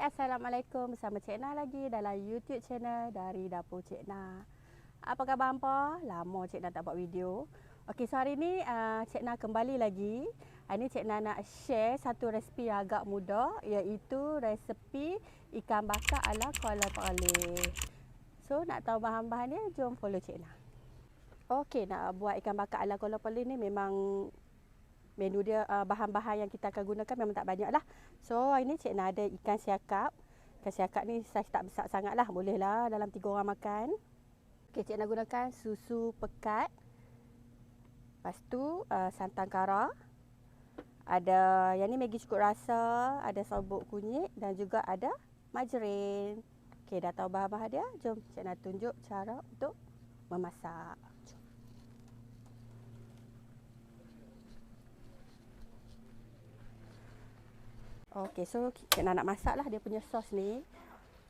Assalamualaikum bersama Cik Na lagi dalam YouTube channel dari Dapur Cik Na. Apa khabar hampa? Lama Cik Na tak buat video. Okey, so hari ni uh, Cik Na kembali lagi. Hari ni Cik Na nak share satu resipi yang agak mudah iaitu resipi ikan bakar ala Kuala Perlis. So, nak tahu bahan-bahan dia, jom follow Cik Na. Okey, nak buat ikan bakar ala Kuala Perlis ni memang menu dia uh, bahan-bahan yang kita akan gunakan memang tak banyak lah. So hari ni cik nak ada ikan siakap. Ikan siakap ni saiz tak besar sangat lah. Boleh lah dalam tiga orang makan. Okay, cik nak gunakan susu pekat. Lepas tu uh, santan kara. Ada yang ni Maggi cukup rasa. Ada serbuk kunyit dan juga ada margarin. Okay, dah tahu bahan-bahan dia. Jom cik nak tunjuk cara untuk memasak. Okey, so kita nak, masak lah dia punya sos ni.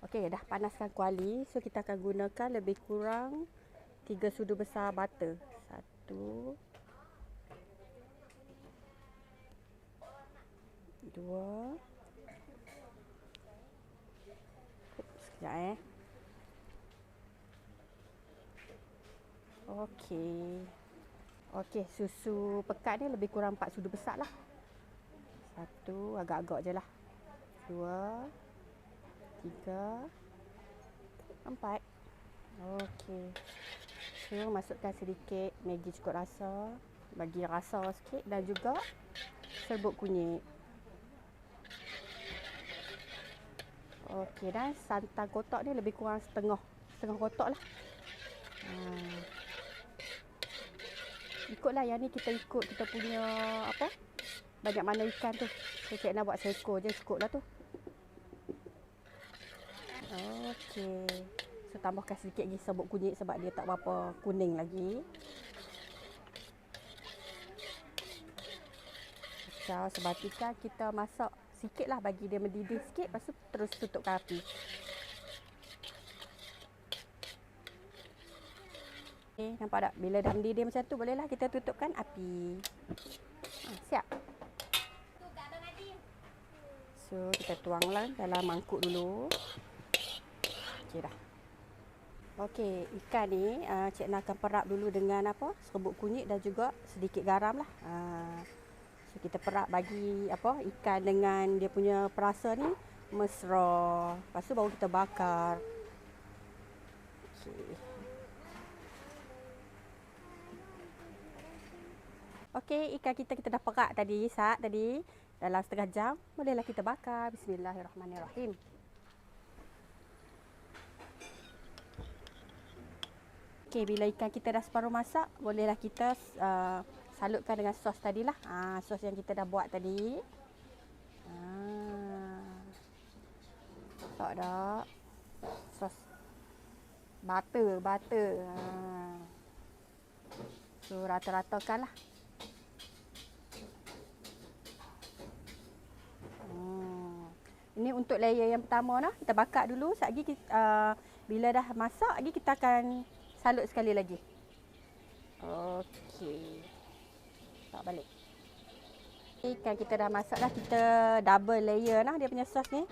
Okey, dah panaskan kuali. So, kita akan gunakan lebih kurang 3 sudu besar butter. Satu. Dua. Sekejap eh. Okey. Okey, susu pekat ni lebih kurang 4 sudu besar lah. Satu, agak-agak je lah. Dua, tiga, empat. Okey. So, masukkan sedikit Maggi cukup rasa. Bagi rasa sikit dan juga serbuk kunyit. Okey, dan santan kotak ni lebih kurang setengah. Setengah kotak lah. Hmm. Ikutlah yang ni kita ikut kita punya apa? Banyak mana ikan tu. So, cik nak buat seko je cukup lah tu. Okey. So, tambahkan sedikit lagi serbuk kunyit sebab dia tak berapa kuning lagi. Kacau sebatikan kita masak sikit lah bagi dia mendidih sikit. Lepas tu terus tutupkan api. Okay, nampak tak? Bila dah mendidih macam tu, bolehlah kita tutupkan api. Ha, siap. So kita tuanglah dalam mangkuk dulu. Okey dah. Okey, ikan ni uh, Cik nak akan perap dulu dengan apa? Serbuk kunyit dan juga sedikit garam lah. Uh, so kita perap bagi apa? Ikan dengan dia punya perasa ni mesra. Lepas tu baru kita bakar. Okey. Okey, ikan kita kita dah perak tadi, sat tadi dalam setengah jam bolehlah kita bakar. Bismillahirrahmanirrahim. Okey bila ikan kita dah separuh masak bolehlah kita uh, salutkan dengan sos tadilah. Ha sos yang kita dah buat tadi. Ha tak dah sos butter butter. Ha so rata-ratakanlah Ini untuk layer yang pertama nah. Kita bakar dulu. Sekejap kita, uh, bila dah masak lagi kita akan salut sekali lagi. Okey. Tak balik. Ikan kita dah masak dah. Kita double layer nah dia punya sos ni.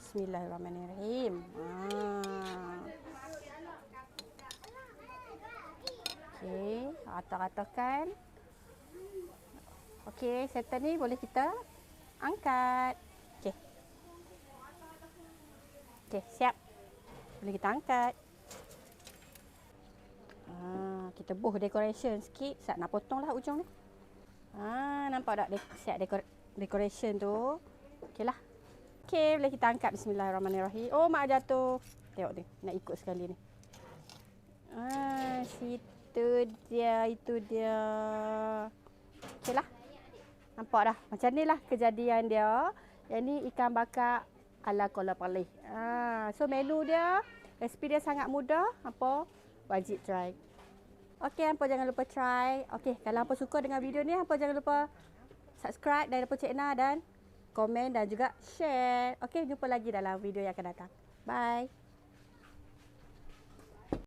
Bismillahirrahmanirrahim. Ha. Okey, rata-ratakan. Okey, settle ni boleh kita angkat. Okey, siap. Boleh kita angkat. Ha, kita buh decoration sikit. Sat nak potonglah ujung ni. Ha, nampak tak siap dekor decoration tu? Okeylah. Okey, boleh kita angkat bismillahirrahmanirrahim. Oh, mak jatuh. Tengok ni, nak ikut sekali ni. Ah, situ dia, itu dia. Okeylah. Nampak dah. Macam ni lah kejadian dia. Yang ni ikan bakar ala Kuala Palih. Ha, so menu dia, resipi dia sangat mudah. Apa? Wajib try. Okey, hampa jangan lupa try. Okey, kalau hampa suka dengan video ni, hampa jangan lupa subscribe dan lupa Cik Na dan komen dan juga share. Okey, jumpa lagi dalam video yang akan datang. Bye.